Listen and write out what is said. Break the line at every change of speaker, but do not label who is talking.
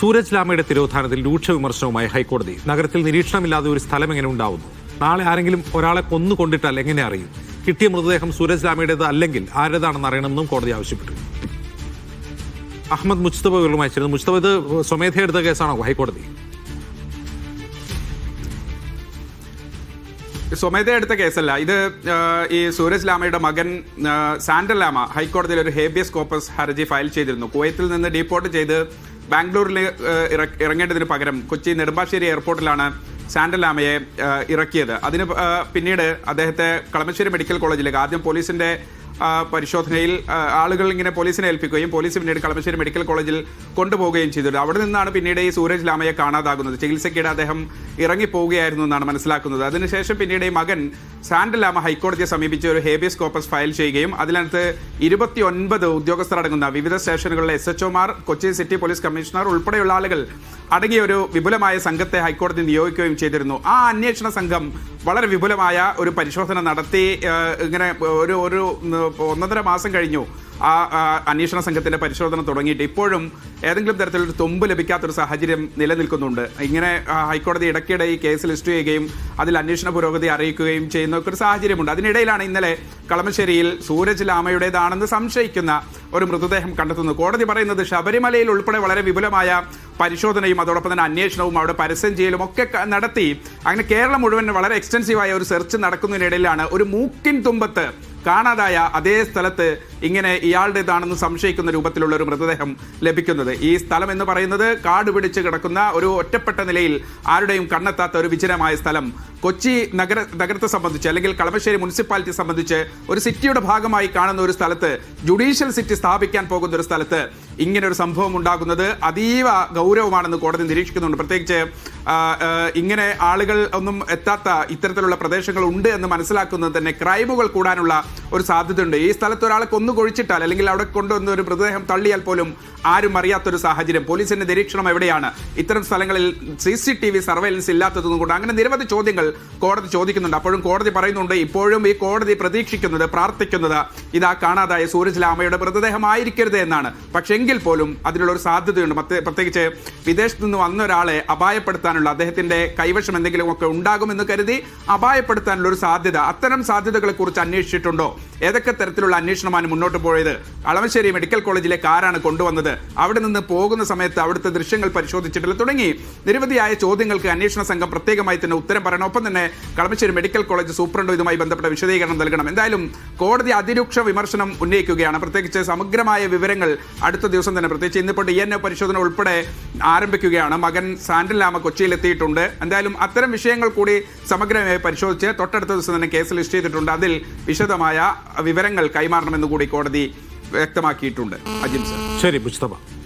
സൂരജ് ലാമയുടെ തിരോധാനത്തിൽ രൂക്ഷ വിമർശനവുമായി ഹൈക്കോടതി. നഗരത്തിൽ നിരീക്ഷണമില്ലാതെ ഒരു സ്ഥലം എങ്ങനെ ഉണ്ടാവുന്നു? നാളെ ആരെങ്കിലും ഒരാളെ കൊന്നു കൊണ്ടിട്ടാൽ എങ്ങനെ അറിയും? കിട്ടിയ മൃതദേഹം സൂരജ് ലാമയുടേത് അല്ലെങ്കിൽ ആരുടേതാണെന്ന് അറിയണമെന്നും കോടതി ആവശ്യപ്പെട്ടു. അഹമ്മദ് മുസ്തഫ വിവരവുമായി ചേരുന്നു. മുസ്തഫ ഇത് സ്വമേധയ എടുത്ത കേസാണോ ഹൈക്കോടതി?
സ്വമേധ എടുത്ത കേസല്ല. ഇത് ഈ സൂരജ് ലാമയുടെ മകൻ സാൻഡൽ ലാമ ഹൈക്കോടതിയിൽ ഒരു ഹേബിയസ് കോപ്പസ് ഹർജി ഫയൽ ചെയ്തിരുന്നു. കുവൈത്തിൽ നിന്ന് ഡീപ്പോർട്ട് ചെയ്ത് ബാംഗ്ലൂരിൽ ഇറങ്ങേണ്ടതിന് പകരം കൊച്ചി നെടുമ്പാശ്ശേരി എയർപോർട്ടിലാണ് സാൻഡൽ ലാമയെ ഇറക്കിയത്. അതിന് പിന്നീട് അദ്ദേഹത്തെ കളമശ്ശേരി മെഡിക്കൽ കോളേജിലേക്ക് ആദ്യം പോലീസിന്റെ പരിശോധനയിൽ ആളുകൾ ഇങ്ങനെ പോലീസിനെ ഏൽപ്പിക്കുകയും പോലീസ് പിന്നീട് കളമശ്ശേരി മെഡിക്കൽ കോളേജിൽ കൊണ്ടുപോവുകയും ചെയ്തിട്ടുണ്ട്. അവിടെ നിന്നാണ് പിന്നീട് ഈ സൂരജ് ലാമയെ കാണാതാകുന്നത്. ചികിത്സയ്ക്കിടെ അദ്ദേഹം ഇറങ്ങിപ്പോവുകയായിരുന്നു എന്നാണ് മനസ്സിലാക്കുന്നത്. അതിനുശേഷം പിന്നീട് ഈ മകൻ സാൻഡ് ലാമ ഹൈക്കോടതിയെ സമീപിച്ച് ഒരു ഹേബിയസ് കോപ്പസ് ഫയൽ ചെയ്യുകയും അതിനകത്ത് ഇരുപത്തി ഒൻപത് ഉദ്യോഗസ്ഥർ അടങ്ങുന്ന വിവിധ സ്റ്റേഷനുകളിലെ എസ് എച്ച് ഒമാർ കൊച്ചി സിറ്റി പോലീസ് കമ്മീഷണർ ഉൾപ്പെടെയുള്ള ആളുകൾ അടങ്ങിയ ഒരു വിപുലമായ സംഘത്തെ ഹൈക്കോടതി നിയോഗിക്കുകയും ചെയ്തിരുന്നു. ആ അന്വേഷണ സംഘം വളരെ വിപുലമായ ഒരു പരിശോധന നടത്തി ഇങ്ങനെ ഒരു ഒരു ഒന്നര മാസം കഴിഞ്ഞു. ആ അന്വേഷണ സംഘത്തിന്റെ പരിശോധന തുടങ്ങിയിട്ട് ഇപ്പോഴും ഏതെങ്കിലും തരത്തിലൊരു തുമ്പ് ലഭിക്കാത്തൊരു സാഹചര്യം നിലനിൽക്കുന്നുണ്ട്. ഇങ്ങനെ ഹൈക്കോടതി ഇടയ്ക്കിടെ ഈ കേസ് ലിസ്റ്റ് ചെയ്യുകയും അതിൽ അന്വേഷണ പുരോഗതി അറിയിക്കുകയും ചെയ്യുന്ന ഒരു സാഹചര്യമുണ്ട്. അതിനിടയിലാണ് ഇന്നലെ കളമശ്ശേരിയിൽ സൂരജ് ലാമയുടേതാണെന്ന് സംശയിക്കുന്ന ഒരു മൃതദേഹം കണ്ടെത്തുന്നത്. കോടതി പറയുന്നത് ശബരിമലയിൽ ഉൾപ്പെടെ വളരെ വിപുലമായ പരിശോധനയും അതോടൊപ്പം തന്നെ അന്വേഷണവും അവിടെ പരസ്യം ചെയ്യലും ഒക്കെ നടത്തി. അങ്ങനെ കേരളം മുഴുവൻ വളരെ എക്സ്റ്റൻസീവായ ഒരു സെർച്ച് നടക്കുന്നതിനിടയിലാണ് ഒരു മൂക്കിൻ തുമ്പത്ത് കാണാതായ അതേ സ്ഥലത്ത് ഇങ്ങനെ ഇയാളുടേതാണെന്ന് സംശയിക്കുന്ന രൂപത്തിലുള്ള ഒരു മൃതദേഹം ലഭിക്കുന്നത്. ഈ സ്ഥലം എന്ന് പറയുന്നത് കാട് പിടിച്ച് കിടക്കുന്ന ഒരു ഒറ്റപ്പെട്ട നിലയിൽ ആരുടെയും കണ്ണെത്താത്ത ഒരു വിജനമായ സ്ഥലം. കൊച്ചി നഗര നഗരത്തെ സംബന്ധിച്ച് അല്ലെങ്കിൽ കളമശ്ശേരി മുനിസിപ്പാലിറ്റി സംബന്ധിച്ച് ഒരു സിറ്റിയുടെ ഭാഗമായി കാണുന്ന ഒരു സ്ഥലത്ത് ജുഡീഷ്യൽ സിറ്റി സ്ഥാപിക്കാൻ പോകുന്ന ഒരു സ്ഥലത്ത് ഇങ്ങനെ ഒരു സംഭവം ഉണ്ടാകുന്നത് അതീവ ഗൗരവമാണെന്ന് കോടതി നിരീക്ഷിക്കുന്നുണ്ട്. പ്രത്യേകിച്ച് ഇങ്ങനെ ആളുകൾ ഒന്നും എത്താത്ത ഇത്തരത്തിലുള്ള പ്രദേശങ്ങൾ ഉണ്ട് എന്ന് മനസ്സിലാക്കുന്നത് തന്നെ ക്രൈമുകൾ കൂടാനുള്ള ഒരു സാധ്യതയുണ്ട്. ഈ സ്ഥലത്ത് ഒരാളെ കൊന്നു കൊഴിച്ചിട്ടാൽ അല്ലെങ്കിൽ അവിടെ കൊണ്ടുവന്ന ഒരു മൃതദേഹം തള്ളിയാൽ പോലും ആരും അറിയാത്തൊരു സാഹചര്യം. പോലീസിന്റെ നിരീക്ഷണം എവിടെയാണ്? ഇത്തരം സ്ഥലങ്ങളിൽ C C T V surveillance ഇല്ലാത്തതും കൊണ്ട് അങ്ങനെ നിരവധി ചോദ്യങ്ങൾ കോടതി ചോദിക്കുന്നുണ്ട്. അപ്പോഴും കോടതി പറയുന്നുണ്ട് ഇപ്പോഴും ഈ കോടതി പ്രതീക്ഷിക്കുന്നത് പ്രാർത്ഥിക്കുന്നത് ഇതാ കാണാതായ സൂരജ് ലാമയുടെ മൃതദേഹം ആയിരിക്കരുത് എന്നാണ്. പക്ഷെ എങ്കിൽ പോലും അതിനുള്ള ഒരു സാധ്യതയുണ്ട്. പ്രത്യേകിച്ച് വിദേശത്ത് നിന്ന് വന്ന ഒരാളെ അപായപ്പെടുത്താനുള്ള അദ്ദേഹത്തിന്റെ കൈവശം എന്തെങ്കിലുമൊക്കെ ഉണ്ടാകുമെന്ന് കരുതി അപായപ്പെടുത്താനുള്ള ഒരു സാധ്യത. അത്തരം സാധ്യതകളെ കുറിച്ച് അന്വേഷിച്ചിട്ടുണ്ടോ? ഏതൊക്കെ തരത്തിലുള്ള അന്വേഷണമാണ് മുന്നോട്ട് പോയത്. കളമശ്ശേരി മെഡിക്കൽ കോളേജിലെ കാറാണ് കൊണ്ടുവന്നത്. അവിടെ നിന്ന് പോകുന്ന സമയത്ത് അവിടുത്തെ ദൃശ്യങ്ങൾ പരിശോധിച്ചിട്ടില്ല. തുടങ്ങി. നിരവധിയായ ചോദ്യങ്ങൾക്ക് അന്വേഷണ സംഘം പ്രത്യേകമായി തന്നെ ഉത്തരം പറയണം. ഒപ്പം തന്നെ കളമശ്ശേരി മെഡിക്കൽ കോളേജ് സൂപ്രണ്ടോ ഇതുമായി ബന്ധപ്പെട്ട വിശദീകരണം നൽകണം. എന്തായാലും കോടതി അതിരൂക്ഷ വിമർശനം ഉന്നയിക്കുകയാണ്. പ്രത്യേകിച്ച് സമഗ്രമായ വിവരങ്ങൾ അടുത്ത ദിവസം തന്നെ പ്രത്യേകിച്ച് ഇന്നിപ്പോൾ ഡി എൻ എ പരിശോധന ഉൾപ്പെടെ ആരംഭിക്കുകയാണ്. മകൻ സാൻഡൽ ലാമ കൊച്ചിയിലെത്തിയിട്ടുണ്ട്. എന്തായാലും അത്തരം വിഷയങ്ങൾ കൂടി സമഗ്രമായി പരിശോധിച്ച് തൊട്ടടുത്ത ദിവസം തന്നെ കേസ് ലിസ്റ്റ് ചെയ്തിട്ടുണ്ട്. അതിൽ വിശദമായ വിവരങ്ങൾ കൈമാറണമെന്ന് കൂടി കോടതി വ്യക്തമാക്കിയിട്ടുണ്ട്. അജിൻ സർ.
ശരി മുസ്തഫ.